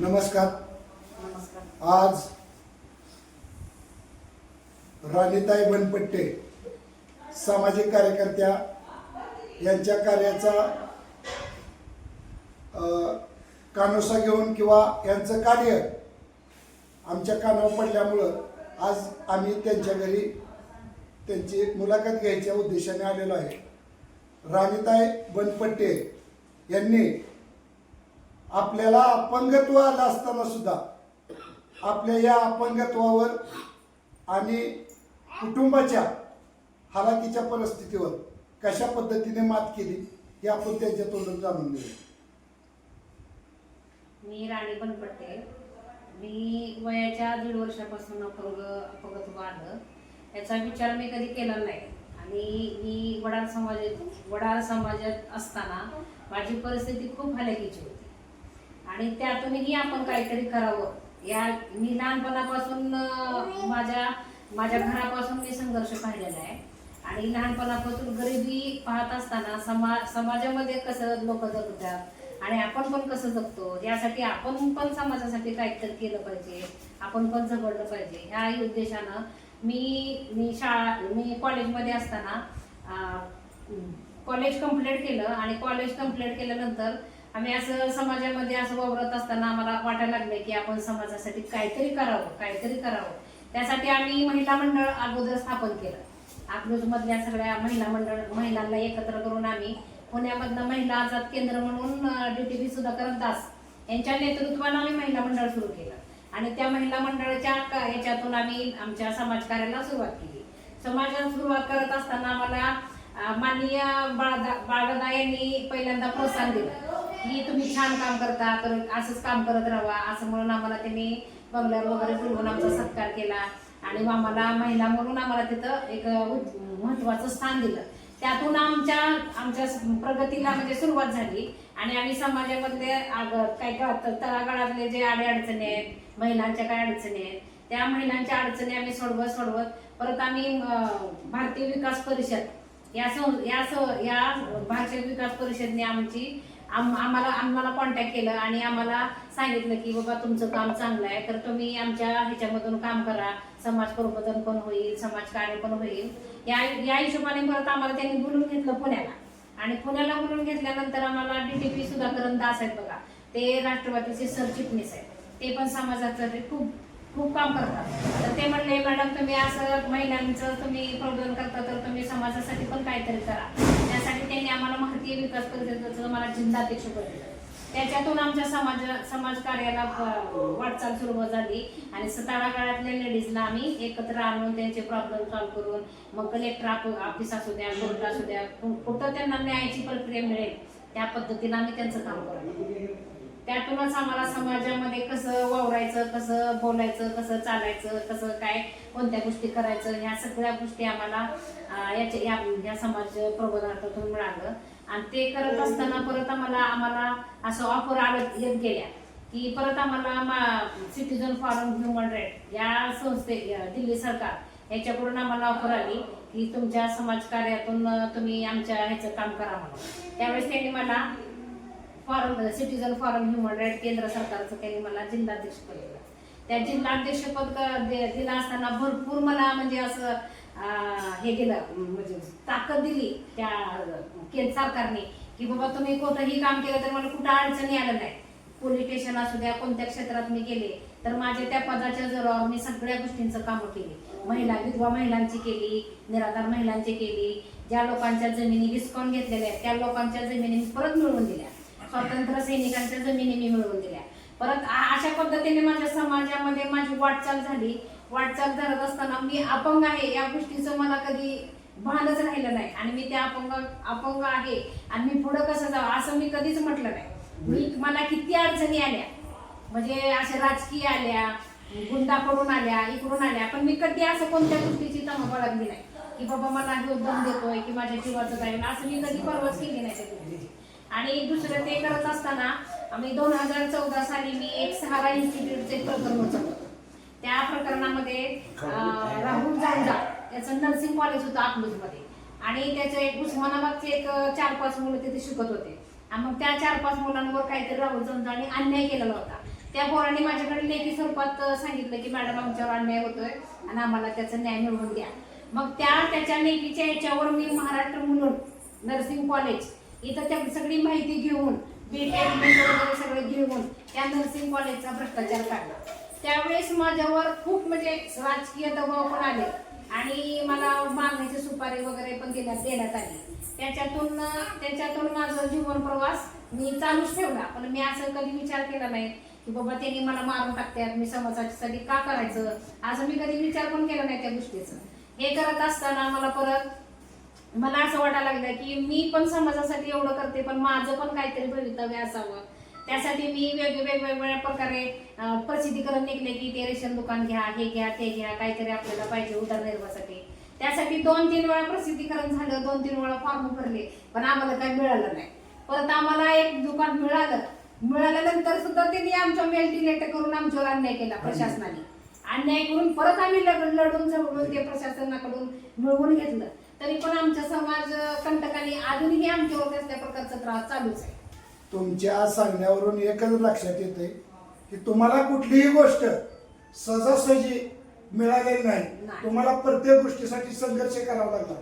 नमस्कार. आज राणीताई बनपट्टे सामाजिक कार्यकर्त्या यांच्या कार्याचा कानोसा घेऊन किंवा यांचं कार्य आमच्या कानावर पडल्यामुळं आज आम्ही त्यांच्या घरी त्यांची मुलाखत घ्यायच्या उद्देशाने आलेलो आहे. राणीताई बनपट्टे यांनी आपल्याला अपंगत्व आलं असताना सुद्धा. आपल्या या अपंगत्वावर आणि कुटुंबाच्या हालाकीच्या परिस्थितीवर कशा पद्धतीने मात केली हे आपण त्यांच्या तोंडून जाणून घेऊ मी राणी बनपट्टे. मी वयाच्या दीड वर्षापासून अपंग अपंगत्व आलं. याचा विचार मी कधी केला नाही. आणि मी वडार समाजात वडार समाजात असताना माझी परिस्थिती खूप हलाखीची होती. आणि त्यातूनही आपण काहीतरी करावं. या मी लहानपणापासून माझ्या माझ्या घरापासून मी संघर्ष पाहिलेला आहे. आणि लहानपणापासून गरिबी पाहत असताना समा समाजामध्ये कसं लोक जगतात आणि आपण पण कसं जगतो यासाठी आपण पण समाजासाठी काहीतरी केलं पाहिजे आपण पण झगडलं पाहिजे. ह्या उद्देशानं मी मी शाळा मी कॉलेजमध्ये असताना कॉलेज कंप्लीट केलं आणि कॉलेज कंप्लीट केल्यानंतर आम्ही असं समाजामध्ये असं वावरत असताना आम्हाला वाटायला लागलं की आपण समाजासाठी काहीतरी करावं काहीतरी करावं. त्यासाठी आम्ही महिला मंडळ अगोदर स्थापन केलं. अकलूज मधल्या सगळ्या महिला मंडळ महिलांना एकत्र करून आम्ही पुण्यामधनं महिला आझाद केंद्र म्हणून डीटीपी सुधाकर दास यांच्या नेतृत्वानं आम्ही महिला मंडळ सुरू केलं. आणि त्या महिला मंडळाच्या याच्यातून आम्ही आमच्या समाजकार्याला सुरुवात केली. समाजात सुरुवात करत असताना आम्हाला माननीय बाळदा बाळदा यांनी पहिल्यांदा प्रोत्साहन दिलं. की तुम्ही छान काम करता तर असंच काम करत राहा. असं म्हणून आम्हाला त्यांनी बंगल्यावर वगैरे बोलवून आमचा सत्कार केला. आणि आम्हाला महिला म्हणून आम्हाला तिथं एक महत्वाचं स्थान दिलं. त्यातून आमच्या आमच्या प्रगतीला म्हणजे सुरुवात झाली. आणि आम्ही समाजामधले काही काय तळागाळातले जे आडे अडचणी आहेत महिलांच्या काय अडचणी आहेत त्या महिलांच्या अडचणी आम्ही सोडवत सोडवत परत आम्ही भारतीय विकास परिषद या सं या स या भारतीय विकास परिषदने आमची आम आम्हाला आम्हाला कॉन्टॅक्ट केलं आणि आम्हाला सांगितलं की बाबा तुमचं काम चांगलं आहे तर तुम्ही आमच्या ह्याच्यामधून काम करा. समाज प्रबोधन पण होईल समाज कार्य पण होईल. या या हिशोबाने परत आम्हाला त्यांनी बोलून घेतलं पुण्याला. आणि पुण्याला बोलून घेतल्यानंतर आम्हाला D T P Sudhakaran Das आहेत बघा. ते राष्ट्रवादीचे सरचिटणीस आहेत. ते पण समाजाचं ते खूप खूप काम करतात. तर ते म्हणले मॅडम तुम्ही असं महिलांचं तुम्ही प्रबोधन करता तर तुम्ही समाजासाठी पण काहीतरी करा. आम्हाला भारतीय विकास परिषदेचं मला जिल्हाध्यक्ष बनवलं त्याच्यातून आमच्या समाज समाज कार्याला वाटचाल सुरू झाली. आणि तळागाळातल्या लेडीजला आम्ही एकत्र आणून त्यांचे प्रॉब्लेम सॉल्व्ह करून मग कलेक्टर ऑफिस असू द्या कोर्ट असू द्या कुठं त्यांना न्यायाची प्रक्रिया मिळेल त्या पद्धतीनं आम्ही त्यांचं काम करतो. त्यातूनच आम्हाला समाजामध्ये कसं वावरायचं कसं बोलायचं कसं चालायचं कसं काय कोणत्या गोष्टी करायचं ह्या सगळ्या गोष्टी आम्हाला याच्या या समाज प्रबोधनातून मिळालं. आणि ते करत असताना परत आम्हाला आम्हाला असं ऑफर आलं येत गेल्या. की परत आम्हाला सिटीजन फॉरम ह्युमन राईट या संस्थे दिल्ली सरकार याच्याकडून आम्हाला ऑफर आली की तुमच्या समाजकार्यातून कार्यातून तुम्ही आमच्या ह्याचं काम करा म्हणून. त्यावेळेस त्यांनी मला forum citizen forum human right केंद्र सरकारचं त्यांनी मला जिल्हाध्यक्ष दिलं. त्या जिल्हाध्यक्ष पद दिलं असताना भरपूर मला म्हणजे असं हे दिलं म्हणजे ताकद दिली त्या केंद्र सरकारने की बाबा तुम्ही कोणतंही काम केलं तर मला कुठं अडचणी आलं नाही. पोलीस स्टेशन असू द्या कोणत्या क्षेत्रात मी गेले तर माझ्या त्या पदाच्या जोरावर मी सगळ्या गोष्टींचं कामं केली. महिला विधवा महिलांची केली निराधार महिलांची केली ज्या लोकांच्या जमिनी डिस्काउंट घेतलेल्या आहेत त्या लोकांच्या जमिनी परत मिळवून दिल्या. स्वातंत्र्य सैनिकांच्या जमिनी मी मिळवून दिल्या. परत अशा पद्धतीने माझ्या समाजामध्ये माझी वाटचाल झाली. वाटचाल करत असताना मी अपंग आहे या गोष्टीचं मला कधी भानच राहिलं नाही. आणि मी त्या अपंग अपंग आहे. आणि मी पुढं कसं जावं असं मी कधीच म्हटलं नाही. मी मला किती अडचणी आल्या. म्हणजे अशा राजकीय आल्या गुंडा पडून आल्या इकडून आल्या. पण मी कधी असं कोणत्या गोष्टीची तमा बाळगली नाही. की बाबा मला हे दम देतोय की माझ्या जीवाचं जाईल. असं मी कधी परवाच केली नाही त्या आणि दुसरं ते करत असताना आम्ही दोन हजार चौदा साली मी एक सहारा इन्स्टिट्यूटचे प्रकरण होतं त्या प्रकरणामध्ये राहुल जांजा त्याचं नर्सिंग कॉलेज होतं अकलूजमध्ये आणि त्याचं एक उस्मानाबादचे एक चार पाच मुलं तिथे शिकत होते. आणि मग त्या चार पाच मुलांवर काहीतरी राहुल जांजाने अन्याय केलेला होता. त्या पोरांनी माझ्याकडे लेखी स्वरूपात सांगितलं की मॅडम आमच्यावर अन्याय होतोय आणि आम्हाला त्याचा न्याय मिळवून द्या. मग त्या त्याच्या लेखीच्या याच्यावर मी महाराष्ट्र म्हणून नर्सिंग कॉलेज इथं त्या सगळी माहिती घेऊन बीटेक वगैरे सगळं घेऊन त्या नर्सिंग कॉलेजचा भ्रष्टाचार काढला. त्यावेळेस माझ्यावर खूप म्हणजे राजकीय दबाव पण आले. आणि मला मागण्याची सुपारी वगैरे पण देण्यात देण्यात आली. त्याच्यातून त्याच्यातून माझा जीवन प्रवास मी चालूच ठेवला. पण मी असं कधी विचार केला नाही की बाबा त्यांनी मला मारून टाकतात मी समाजासाठी का करायचं? असं मी कधी विचार पण केला नाही त्या गोष्टीचं. हे करत असताना मला परत मला असं वाटायला लागलं की मी पण समाजासाठी एवढं करते पण माझं पण काहीतरी भवितव्य असावं. त्यासाठी मी वेगवेगळ्या प्रकारे प्रसिद्धीकरण निघले की ते रेशन दुकान घ्या हे घ्या ते घ्या काहीतरी आपल्याला पाहिजे उदरनिर्वाहासाठी. त्यासाठी दोन तीन वेळा प्रसिद्धीकरण झालं दोन तीन वेळा फॉर्म भरले पण आम्हाला काही मिळालं नाही. परत आम्हाला एक दुकान मिळालं. मिळाल्यानंतर सुद्धा त्यांनी आमच्या मेल करून आमच्यावर अन्याय केला प्रशासनाने. अन्याय करून परत आम्ही लढ- लढून झगडून ते प्रशासनाकडून मिळवून घेतलं. तरी पण आमचा समाज कंटकाने अजूनही आमच्यावर कसल्या प्रकारचा त्रास चालूच आहे. तुमच्या सांगण्यावरून एकच लक्षात येते की तुम्हाला कुठलीही गोष्ट सहजासहजी मिळालेली नाही. नाही. तुम्हाला प्रत्येक गोष्टीसाठी संघर्ष करावा लागला.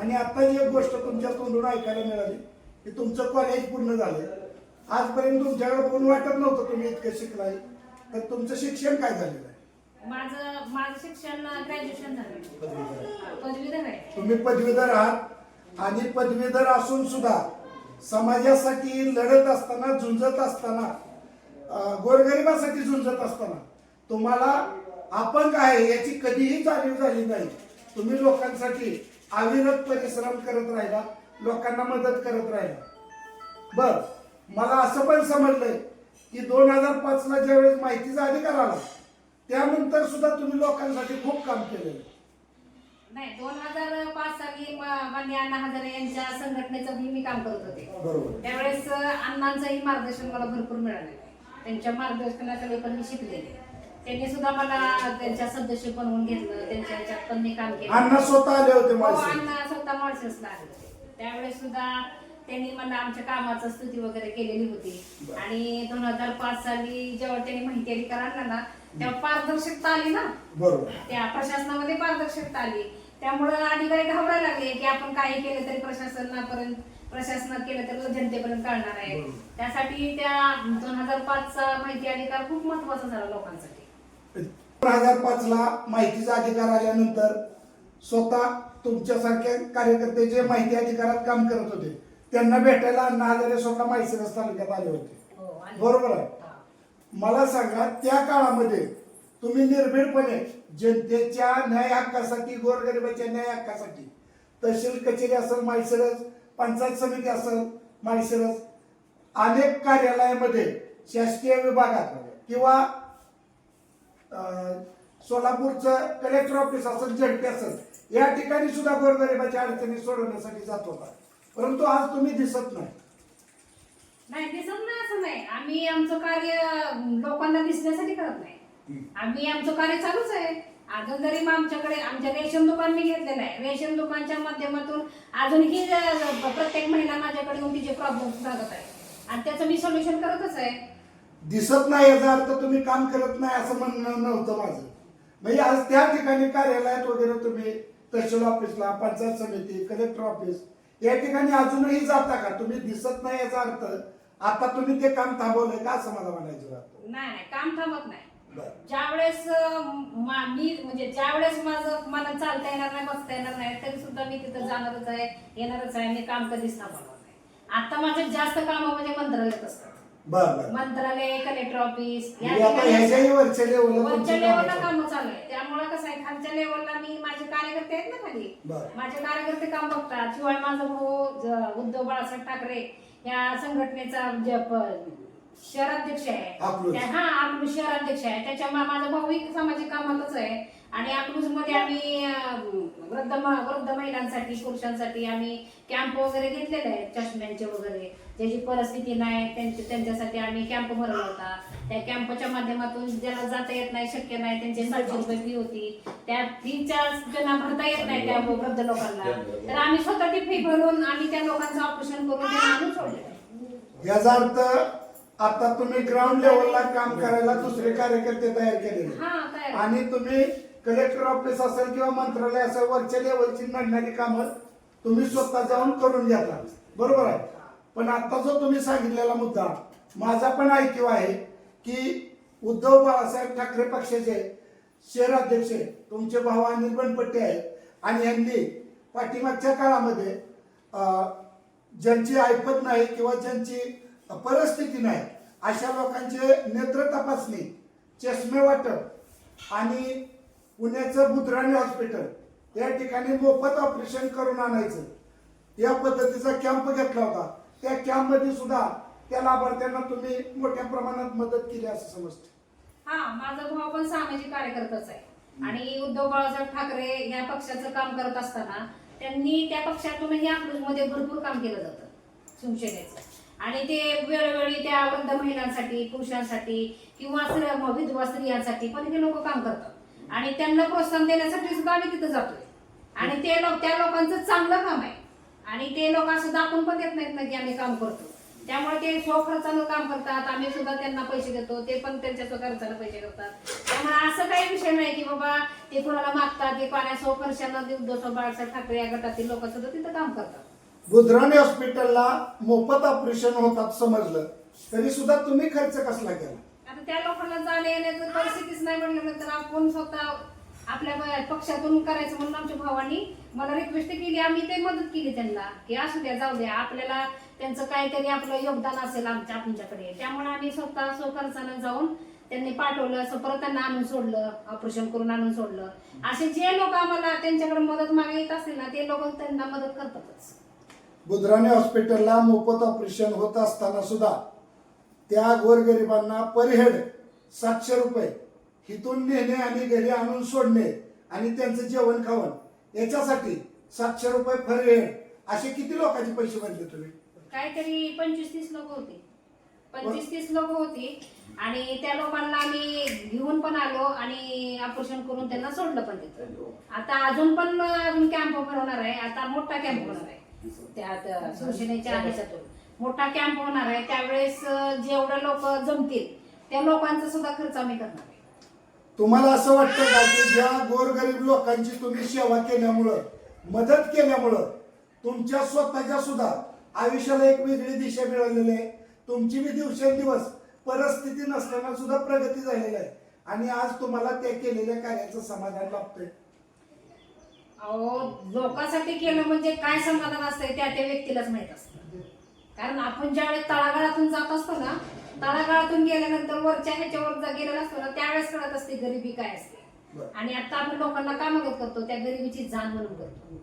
आणि आता जी एक गोष्ट तुमच्या तोंडून ऐकायला मिळाली की तुमचं कॉलेज पूर्ण झालं आजपर्यंत तुमच्याकडे कोण वाटत नव्हतं तुम्ही इतकं शिकलाय. तर तुमचं शिक्षण काय झालेलं आहे? माझं माझं शिक्षण ग्रॅज्युएशन झालं पदवीधर. आहे तुम्ही पदवीधर आहात आणि पदवीधर असून सुद्धा समाजासाठी लढत असताना झुंजत असताना गोरगरिबासाठी झुंजत असताना तुम्हाला आपण काय याची कधीही जाणीव झाली नाही तुम्ही लोकांसाठी अविरत परिश्रम करत राहिला लोकांना मदत करत राहिला बर मला असं पण समजलंय की दोन हजार पाचला ज्यावेळेस माहितीचा अधिकार आला त्यानंतर सुद्धा तुम्ही लोकांसाठी खूप काम केलेलं आहे. नाही दोन हजार पाच साली म- माननीय अण्णा हजारे यांच्या संघटनेचं मी मी काम करत होते. त्यावेळेस अण्णांचंही मार्गदर्शन मला भरपूर मिळालं. त्यांच्या मार्गदर्शनाखाली पण मी शिकलेले. त्यांनी सुद्धा मला त्यांच्या सदस्य बनवून घेतलं त्यांच्या ह्याच्यात पण मी काम केलं. अण्णा स्वतः आले होते हो, अण्णा स्वतः माळशेजला आले होते. त्यावेळेस सुद्धा त्यांनी मला आमच्या कामाचं स्तुती वगैरे केलेली होती. आणि दोन हजार पाच साली जेव्हा त्यांनी माहिती अधिकार आणला ना तेव्हा पारदर्शकता आली ना. बरोबर. त्या प्रशासनामध्ये पारदर्शकता आली. त्यामुळं अधिकारी घाबरायला लागले की आपण काही केलं तरी प्रशासनापर्यंत प्रशासनात केलं तर जनतेपर्यंत कळणार आहे. त्यासाठी त्या दोन हजार पाचचा माहिती अधिकार खूप महत्त्वाचा झाला लोकांसाठी दोन हजार पाच ला माहितीचा अधिकार आल्यानंतर स्वतः तुमच्यासारखे कार्यकर्ते जे माहिती अधिकारात काम करत होते त्यांना भेटायला अण्णा हजारे स्वतः माहिती तालुक्यात आले होते हो. बरोबर आहे. मला सांगा त्या काळामध्ये तुम्ही निर्भीडपणे जनतेच्या न्याय हक्कासाठी गोरगरिबाच्या न्याय हक्कासाठी तहसील कचेरी असेल माळशिरस पंचायत समिती असेल माळशिरस अनेक कार्यालयामध्ये शासकीय विभागात किंवा अं, सोलापूरचं कलेक्टर ऑफिस असेल झडपी असेल या ठिकाणी सुद्धा गोरगरिबाच्या अडचणी सोडवण्यासाठी जात होता. परंतु आज तुम्ही दिसत नाही. नाही दिसत नाही असं नाही. आम्ही आमचं कार्य लोकांना दिसण्यासाठी करत नाही. आम्ही आमचं कार्य चालूच आहे. अजून जरी मग आमच्याकडे आमच्या रेशन दुकान मी घेतलेलं आहे रेशन दुकानच्या माध्यमातून अजूनही प्रत्येक महिला माझ्याकडे येऊन तिचे प्रॉब्लेम सांगत आहे. आणि त्याचं मी सोल्युशन करतच आहे. दिसत नाही याचा अर्थ तुम्ही काम करत नाही असं म्हणणं नव्हतं माझं. म्हणजे आज त्या ठिकाणी कार्यालयात वगैरे तुम्ही तहसील ऑफिसला पंचायत समिती कलेक्टर ऑफिस या ठिकाणी अजूनही जाता का? तुम्ही दिसत नाही याचा अर्थ आता तुम्ही ते काम थांबवलंय का असं मला म्हणायचं नाही काम थांबत नाही. बरं. ज्यावेळेस अं, मा- म्हणजे ज्यावेळेस माझं मला चालता येणार नाही बसता येणार नाही तरी सुद्धा मी तिथं जाणारच आहे येणारच आहे मी काम कधीच थांबवणार नाही. आता माझं जास्त काम म्हणजे मंत्रालयात असतात. बरं बरं. मंत्रालय कलेक्टर ऑफिस या म्हणजे वरच्या लेवलला कामं चालू आहे त्यामुळे कसं आहे खालच्या लेवलला मी माझे कार्यकर्ते आहेत ना खाली. माझे कार्यकर्ते काम बघतात. शिवाय माझा भाऊ उद्धव बाळासाहेब ठाकरे या संघटनेचा जे प- शहराध्यक्ष आहे. अकलूज. त्या- हा अकलूज शहराध्यक्ष आहे. त्याच्यामुळे माझा भाऊ सामाजिक कामातच आहे. आणि अकलूजमध्ये आम्ही अं, वृद्ध म- वृद्ध महिलांसाठी पुरुषांसाठी आम्ही कॅम्प वगैरे घेतलेले आहेत चष्म्यांचे वगैरे. ज्याची परिस्थिती नाही त्यांच्या त्यांच्यासाठी आम्ही कॅम्प भरवला होता. त्या कॅम्पच्या माध्यमातून ज्याला जाता येत नाही शक्य नाही त्यांची सातशे रुपये फी होती. त्या फीच्या ज्यांना भरता येत नाही त्या वृद्ध लोकांना. तर आम्ही स्वतः ती फी भरून आम्ही त्या लोकांचं ऑपरेशन करून त्यांना आणून सोडले याचा अर्थ आता तुम्ही ग्राउंड लेवलला काम करायला दुसरे कार्यकर्ते तयार केलेले हा तयार. आणि तुम्ही कलेक्टर ऑफिस असेल किंवा मंत्रालय असेल वरच्या लेवलची नडणारी कामं तुम्ही स्वतः जाऊन करून घेता बरोबर आहे? पण आता जो तुम्ही सांगितलेला मुद्दा माझा पण ऐकीव आहे की उद्धव बाळासाहेब ठाकरे पक्षाचे शहर अध्यक्ष तुमचे भाऊ अनिल बनपट्टे आहेत. आणि यांनी पाठीमागच्या काळामध्ये ज्यांची ऐपत नाही किंवा ज्यांची परिस्थिती नाही अशा लोकांचे नेत्र तपासणी चष्मे वाटप आणि पुण्याचं बुधराणी हॉस्पिटल या ठिकाणी मोफत ऑपरेशन करून आणायचं. या पद्धतीचा कॅम्प घेतला होता. त्या कॅम्पमध्ये सुद्धा त्या लाभार्थ्यांना तुम्ही मोठ्या प्रमाणात मदत केली असं समजतं. हा माझा भाऊ पण सामाजिक कार्यकर्ताच आहे. आणि उद्धव बाळासाहेब ठाकरे या पक्षाचं काम करत असताना त्यांनी त्या पक्षातूनही मध्ये भरपूर काम केलं जातं. शिवसेनेचं. आणि ते वेळोवेळी त्या वृद्ध महिलांसाठी पुरुषांसाठी किंवा विधवा स्त्रियांसाठी पण ते लोक काम करतात. आणि त्यांना प्रोत्साहन देण्यासाठी सुद्धा आम्ही तिथं जातोय. आणि ते लोक त्या लोकांचं चांगलं काम आहे. आणि ते लोक असं दाखवून पण देत नाहीत ना की आम्ही काम करतो. त्यामुळे ते स्वखर्चानं काम करतात आम्ही सुद्धा त्यांना पैसे देतो ते पण त्यांच्या स्वखर्चानं पैसे करतात त्यामुळे असं काही विषय नाही की बाबा ते कोणाला मागतात ते पाण्या स्वखर्चानं उद्धव बाळासाहेब ठाकरे या गटातील लोक सुद्धा तिथं काम करतात. बुधराणी हॉस्पिटलला मोफत ऑपरेशन होतात समजलं. तरी सुद्धा तुम्ही खर्च कसला केला? आता त्या लोकांना जाण्या येण्याची परिस्थितीच नाही म्हणल्यानंतर आपण स्वतः आपल्या ब- पक्षातून करायचं म्हणून आमच्या भावानी मला रिक्वेस्ट केली. आम्ही ते मदत केली त्यांना की असू द्या जाऊ द्या. आपल्याला त्यांचं काहीतरी आपलं योगदान असेल आमच्या आमच्याकडे. त्यामुळे आम्ही स्वतः स्वखर्चानं जाऊन त्यांनी पाठवलं. असं परत त्यांना आणून सोडलं. ऑपरेशन करून आणून सोडलं. असे जे लोक आम्हाला त्यांच्याकडे मदत मागे येत असतील ना ते लोक त्यांना मदत करतातच. बुधराणी हॉस्पिटलला मोफत ऑपरेशन होत असताना सुद्धा त्या गोरगरिबांना पर हेड सातशे रुपये हिथून नेणे आणि घरी आणून सोडणे आणि त्यांचं जेवण खावण याच्यासाठी सातशे रुपये पर हेड असे किती लोकांचे पैसे भरले तुम्ही? काहीतरी पंचवीस तीस लोक होते. पंचवीस तीस लोक होती आणि त्या लोकांना आम्ही घेऊन पण आलो आणि ऑपरेशन करून त्यांना सोडलं पण तिथं. आता अजून पण अजून कॅम्प भरवणार आहे. आता मोठा कॅम्प होणार आहे. त्या शिवसेनेच्या ह्याच्यातून मोठा कॅम्प होणार आहे. त्यावेळेस जेवढे लोक जमतील त्या लोकांचा सुद्धा खर्च आम्ही करणार. तुम्हाला असं वाटतं का की ज्या गोरगरीब लोकांची तुम्ही सेवा केल्यामुळं मदत केल्यामुळं तुमच्या स्वतःच्या सुद्धा आयुष्याला एक वेगळी दिशा मिळालेली आहे? तुमची बी दिवसेंदिवस परिस्थिती नसताना सुद्धा प्रगती झालेली आहे. आणि आज तुम्हाला त्या केलेल्या कार्याचं समाधान लाभतंय. अहो लोकांसाठी केलं म्हणजे काय समाधान असतंय त्या त्या व्यक्तीलाच माहीत असतं. कारण आपण ज्यावेळेस तळागाळातून जात असतो ना तळागाळातून गेल्यानंतर वरच्या ह्याच्यावर जा गेलेला असतो ना त्यावेळेस कळत असते गरिबी काय असते. आणि आता आपण लोकांना का मदत करतो? त्या गरिबीची जाण म्हणून करतो.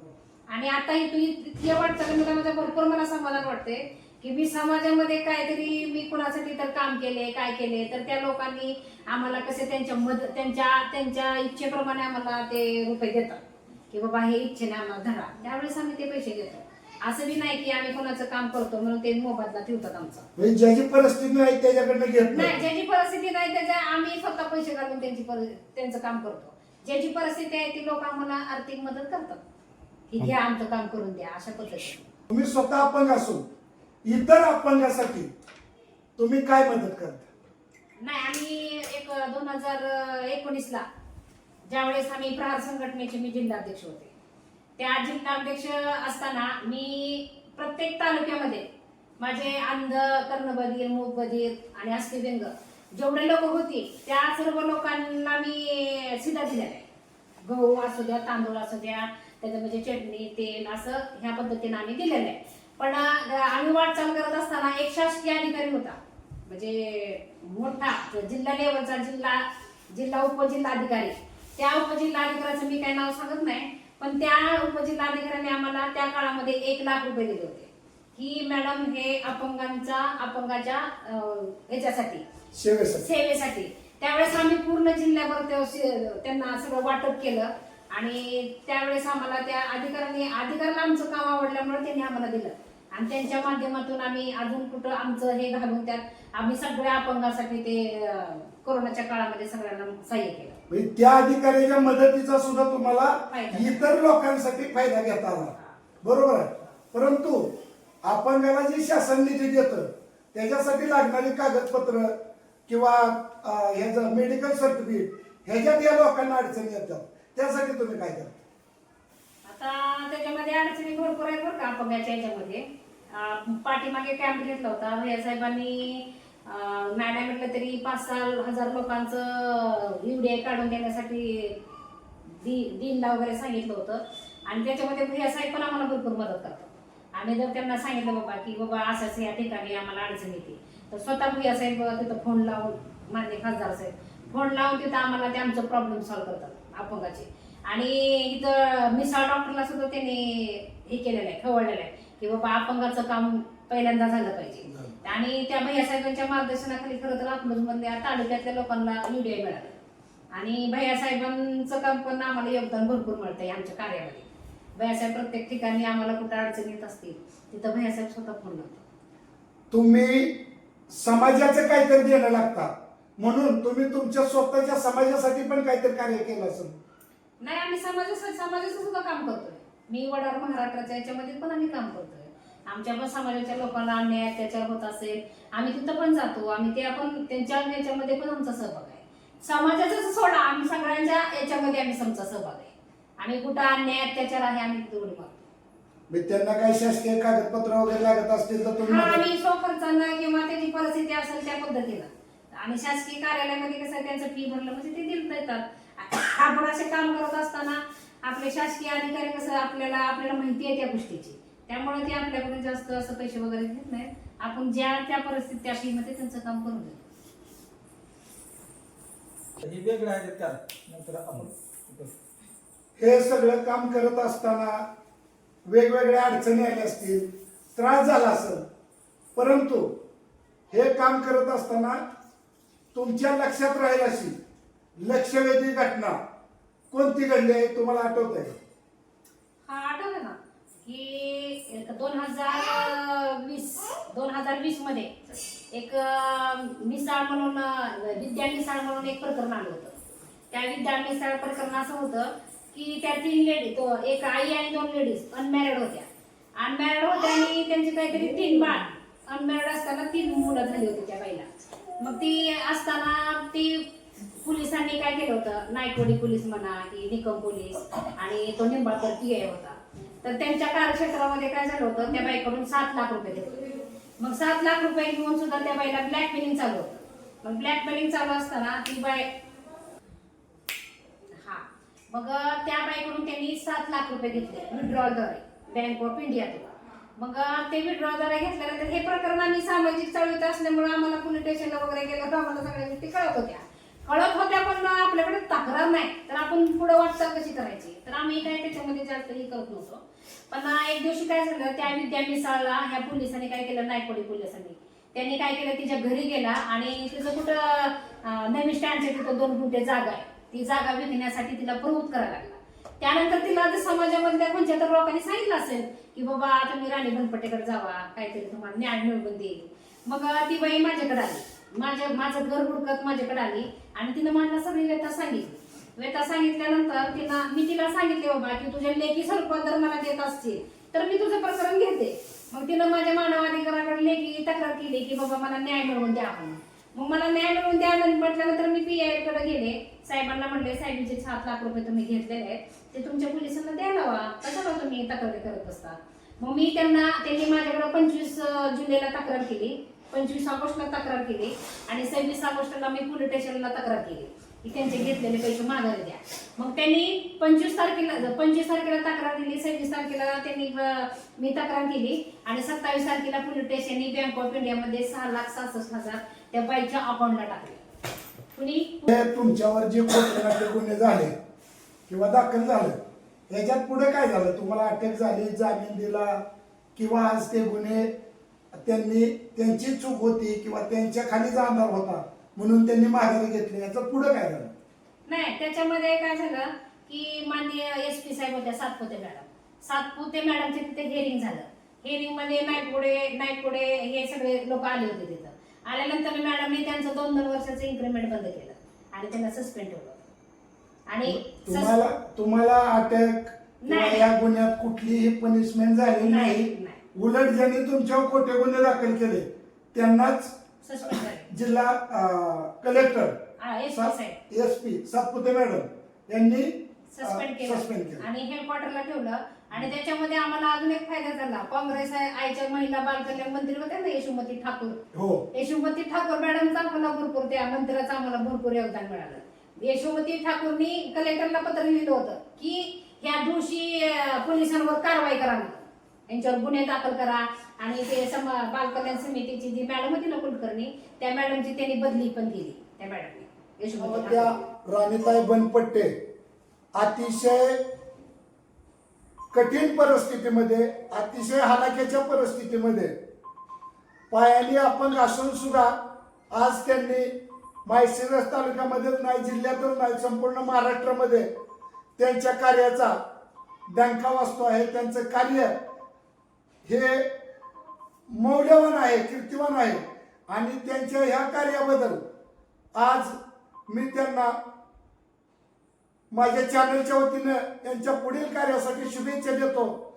आणि आता ही तुम्ही इतके वाटतं माझ्या भरपूर मला समाधान वाटते की मी समाजामध्ये काहीतरी मी कुणासाठी तर काम केले काय केले तर त्या लोकांनी आम्हाला कसे त्यांच्या मद त्यांच्या त्यांच्या इच्छेप्रमाणे आम्हाला ते रुपये देतात. की बाबा हे इच्छेने आम्हाला धरा. त्यावेळेस आम्ही ते पैसे घेतो असं बी नाही की आम्ही कोणाचं काम करतो म्हणून ते मोबदला ठेवतात आमचा. म्हणजे ज्याची परिस्थिती नाही त्याच्याकडनं घेत नाही. नाही ज्याची परिस्थिती नाही त्याच्या आम्ही स्वतः पैसे घालून त्यांची परि- त्यांचं काम करतो. ज्याची परिस्थिती आहे ती लोक आम्हाला आर्थिक मदत करतात. की घ्या आमचं काम करून द्या अशा पद्धतीने. तुम्ही स्वतः अपंग असून इतर अपंगासाठी तुम्ही काय मदत करता? नाही आम्ही एक दोन हजार एकोणीसला ज्यावेळेस आम्ही प्रहार संघटनेचे मी जिल्हाध्यक्ष होते. त्या जिल्हाध्यक्ष असताना मी प्रत्येक तालुक्यामध्ये माझे अंध कर्णबधीर मूकबधीर आणि अस्थिव्यंग जेवढे लोक होती त्या सर्व लोकांना मी सिधा दिलेला आहे. गहू असू द्या तांदूळ असू द्या त्याचं म्हणजे चटणी तेल असं ह्या पद्धतीने आम्ही दिलेलं आहे. पण आम्ही वाटचाल करत असताना एक शासकीय अधिकारी होता. म्हणजे मोठा जिल्हा लेवलचा जिल्हा जिल्हा उपजिल्हाधिकारी. त्या उपजिल्हाधिकाऱ्याचं मी काही नाव सांगत नाही पण त्या उपजिल्हाधिकाऱ्याने आम्हाला त्या काळामध्ये एक लाख रुपये दिले होते. की मॅडम हे अपंगांचा अपंगाच्या ह्याच्यासाठी सेवेसाठी. सेवेसाठी. त्यावेळेस आम्ही पूर्ण जिल्ह्याभर त्यांना सगळं वाटप केलं आणि त्यावेळेस आम्हाला त्या अधिकाऱ्यांनी अधिकाऱ्याला आमचं काम आवडल्यामुळे त्यांनी आम्हाला दिलं. आणि त्यांच्या माध्यमातून आम्ही अजून कुठं आमचं हे घालून त्यात आम्ही सगळ्या अपंगासाठी ते कोरोनाच्या काळामध्ये सगळ्यांना सहाय्य केलं. म्हणजे त्या अधिकाऱ्याच्या मदतीचा सुद्धा तुम्हाला. इतर लोकांसाठी फायदा घेता आला. बरोबर आहे. परंतु अपंगाला जे शासन निधी देतं त्याच्यासाठी लागणारी कागदपत्र किंवा ह्याचं मेडिकल सर्टिफिकेट ह्याच्यात या लोकांना अडचणी येतात. त्यासाठी तुम्ही काय करता? आता त्याच्यामध्ये अडचणी भरपूर आहेत बरं का अपंगाच्या याच्यामध्ये. अं, पाठीमागे कॅम्प घेतला होता. साहेबांनी मॅडम म्हटलं तरी पाच सहा हजार लोकांचं युडीआय काढून देण्यासाठी दि दिनला वगैरे सांगितलं होतं. आणि त्याच्यामध्ये भैया साहेब पण आम्हाला भरपूर मदत करतात. आम्ही जर त्यांना सांगितलं बाबा की बाबा असंच या ठिकाणी आम्हाला अडचण येते. तर स्वतः भैया साहेब तिथं फोन लावून मान्य खासदार साहेब फोन लावून तिथं आम्हाला ते आमचं प्रॉब्लेम सॉल्व्ह करतात अपंगाचे. आणि इथं मिसाळ डॉक्टरला सुद्धा त्यांनी हे केलेलं आहे खवळलेलं आहे की बाबा अपंगाचं काम पहिल्यांदा झालं पाहिजे. आणि त्या भैया साहेबांच्या मार्गदर्शनाखाली खरं तर अकलूज मधल्या तालुक्यातल्या लोकांना युडीआय मिळालं. आणि भैया साहेबांचं काम पण आम्हाला योगदान भरपूर मिळतंय आमच्या कार्यामध्ये. भैया साहेब प्रत्येक ठिकाणी आम्हाला कुठं अडचण येत असतील तिथं भैया साहेब स्वतः फोन लावतात तुम्ही समाजाचं काहीतरी देणं लागता. म्हणून तुम्ही तुमच्या स्वतःच्या समाजासाठी पण काहीतरी कार्य केलं असेल. नाही आम्ही समाजासाठी समाजाचं सुद्धा काम करतोय. मी वडार महाराष्ट्राच्या याच्यामध्ये पण आम्ही काम करतोय. आमच्या पण समाजाच्या लोकांना अन्याय अत्याचार होत असेल आम्ही तिथं पण जातो. आम्ही ते आपण त्यांच्या याच्यामध्ये पण आमचा सहभाग आहे. समाजाचं सोडा आम्ही सगळ्यांच्या याच्यामध्ये आम्ही आमचा सहभाग आहे. आम्ही कुठं अन्याय अत्याचार आहे आम्ही तिथे उडी मारतो. त्यांना काही शासकीय कागदपत्र वगैरे लागत असतील तर तुम्ही हा आम्ही स्वखर्चानं किंवा त्याची परिस्थिती असेल त्या पद्धतीनं. आणि शासकीय कार्यालयामध्ये कसं आहे, त्यांचं फी भरलं म्हणजे ते दिलं देतात आपण असे काम करत असताना आपले शासकीय अधिकारी कसं आपल्याला आपल्याला माहिती आहे त्या गोष्टीची. त्यामुळे ते आपल्याकडून जास्त असं पैसे वगैरे घेत नाहीत आपण ज्या त्या परिस्थितीत त्या फीमध्ये त्यांचं काम करून देतो हे वेगळं आहे का नंतर आपण हे सगळं काम करत असताना वेगवेगळ्या अडचणी आल्या असतील त्रास झाला असेल परंतु हे काम करत असताना तुमच्या लक्षात राहील अशी लक्षवेधी घटना कोणती घडली आहे तुम्हाला आठवत आहे हा आठवलं ना की दोन हजार वीस. दोन हजार वीसमध्ये एक मिसाळ म्हणून विद्या मिसाळ म्हणून एक प्रकरण आलं होतं. त्या विद्या मिसाळ प्रकरण असं होतं की त्या तीन लेडी तो एक आई आणि दोन लेडीज अनमॅरिड होत्या. अनमॅरिड होत्या आणि त्यांची काहीतरी तीन बाळ. अनमॅरिड असताना तीन मुलं झाली होती त्या बाईला. मग ती असताना ती पोलिसांनी काय केलं होतं? नायकवडी पोलीस म्हणा की निकम पोलीस आणि तो निंबाळकर टी आय होता. तर त्यांच्या कार्यक्षेत्रामध्ये काय झालं होतं? त्या बाईकडून सात लाख रुपये घेतले मग सात लाख रुपये घेऊन सुद्धा त्या बाईला ब्लॅकमेलिंग चालू होतं. मग ब्लॅकमेलिंग चालू असताना ती बाई हा. मग त्या बाईकडून त्यांनी सात लाख रुपये घेतले विड्रॉलद्वारे बँक ऑफ इंडियातून मग ते विड्रॉलद्वारे घेतल्यानंतर हे प्रकरण आम्ही सामाजिक चळवळीत असल्यामुळे आम्हाला पोलीस स्टेशनला वगैरे गेलं तर आम्हाला सगळ्या गोष्टी कळत होत्या. कळत होत्या पण आपल्याकडे तक्रार नाही. तर आपण पुढे वाटचाल कशी करायची? तर आम्ही काय त्याच्यामध्ये जास्त हे करत नव्हतो. पण एक दिवशी काय झालं त्या विद्या मिसाळला ह्या पोलिसांनी काय केलं नायकोडी पोलिसांनी. त्यांनी काय केलं तिच्या घरी गेला आणि तिचं कुठं अं, नवीन स्टँडच्या तिथं दोन गुंठे जागा आहे. ती जागा विकण्यासाठी तिला प्रवृत्त करायला लागला. त्यानंतर तिला जर समाजामधल्या कोणत्या तर लोकांनी सांगितलं असेल की बाबा तुम्ही राणी बनपटेकडे जावा. काहीतरी तुम्हाला ज्ञान मिळवून देईल. मग ती बाई माझ्याकडे आली. माझ्या माझं घर हुडकत माझ्याकडे आली आणि तिनं मला सगळी व्यथा सांगितली. व्यथा सांगितल्यानंतर तिनं मी तिला सांगितले बाबा की तुझ्या लेखी स्वरूपात जर मला देत असतील तर मी तुझं प्रकरण घेते. मग तिनं माझ्या मानवाधिकाराकडे लेखी तक्रार केली की बाबा मला न्याय मिळवून द्या आपण. मग मला न्याय मिळवून द्या आणि म्हटल्यानंतर मी पी आयकडे गेले. साहेबांना म्हणले साहेबांचे सात लाख रुपये तुम्ही घेतलेले आहेत. ते तुमच्या पोलिसांना द्यायला हवा कशाला तुम्ही तक्रारी करत असता? मग मी त्यांना त्यांनी माझ्याकडे पंचवीस जुलैला तक्रार केली. पंचवीस ऑगस्टला तक्रार केली आणि सव्वीस ऑगस्टला मी पोलीस स्टेशनला तक्रार केली. की त्यांचे घेतलेले पैसे माघारी द्या. मग त्यांनी पंचवीस तारखेला पंचवीस तारखेला तक्रार दिली सव्वीस तारखेला त्यांनी मी तक्रार केली आणि सत्तावीस तारखेला पोलीस स्टेशननी बँक ऑफ इंडियामध्ये सहा लाख सहासष्ट हजार त्या बाईच्या अकाउंटला टाकले. कुणी? तुमच्यावर जे गुन्हे झाले किंवा दाखल झालं ह्याच्यात पुढे काय झालं? तुम्हाला अटक झाली जामीन दिला किंवा आज ते गुन्हे त्यांनी त्यांची चूक होती किंवा त्यांच्या खाली जाणार होता म्हणून त्यांनी माघारी घेतले. याचं पुढे काय झालं? नाही त्याच्यामध्ये काय झालं की माननीय एस पी साहेब होत्या सातपुते मॅडम. सातपुते मॅडमचे तिथे हिअरिंग झालं. हिअरिंगमध्ये नायकुडे नायकुडे हे सगळे लोक आले होते तिथं. आल्यानंतर मॅडमने त्यांचं दोन दोन वर्षाचं इन्क्रीमेंट बंद केलं आणि त्यांना सस्पेंड ठेवलं. आणि तुम्हाला तुम्हाला अटक नाही. या गुन्ह्यात कुठलीही पनिशमेंट झाली नाही. उलट ज्यांनी तुमच्यावर खोटे गुन्हे दाखल केले त्यांनाच जिल्हा collector S P Satpute madam यांनी सस्पेंड केलं. आणि हेडक्वार्टरला ठेवलं. आणि त्याच्यामध्ये आम्हाला अजून एक फायदा झाला. काँग्रेस आईच्या महिला बाल कल्याण मंत्री होत्या ना यशोमती ठाकूर. हो. यशोमती ठाकूर मॅडमचा आम्हाला भरपूर त्या मंदिराचं आम्हाला भरपूर योगदान मिळालं. यशोमती ठाकूरनी कलेक्टरला पत्र लिहिलं होतं की ह्या दोषी पोलिसांवर कारवाई करा म्हणून. यांच्यावर गुन्हे दाखल करा. आणि ते सम बाल कल्याण समितीची जी मॅडम होती ना कुलकर्णी त्या मॅडमची त्यांनी बदली पण केली. त्या मॅडमने. त्या राणीताई बनपट्टे अतिशय कठीण परिस्थितीमध्ये अतिशय हालाक्याच्या परिस्थितीमध्ये पायाने अपंग असून सुद्धा आज त्यांनी माळशिरस तालुक्यामध्येच नाही जिल्ह्यातच नाही संपूर्ण महाराष्ट्रामध्ये त्यांच्या कार्याचा डंका वाजतो आहे. त्यांचं कार्य हे मौल्यवान आहे कीर्तिवान आहे. आणि त्यांच्या ह्या कार्याबद्दल आज मी त्यांना माझ्या चॅनलच्या वतीनं त्यांच्या पुढील कार्यासाठी शुभेच्छा देतो.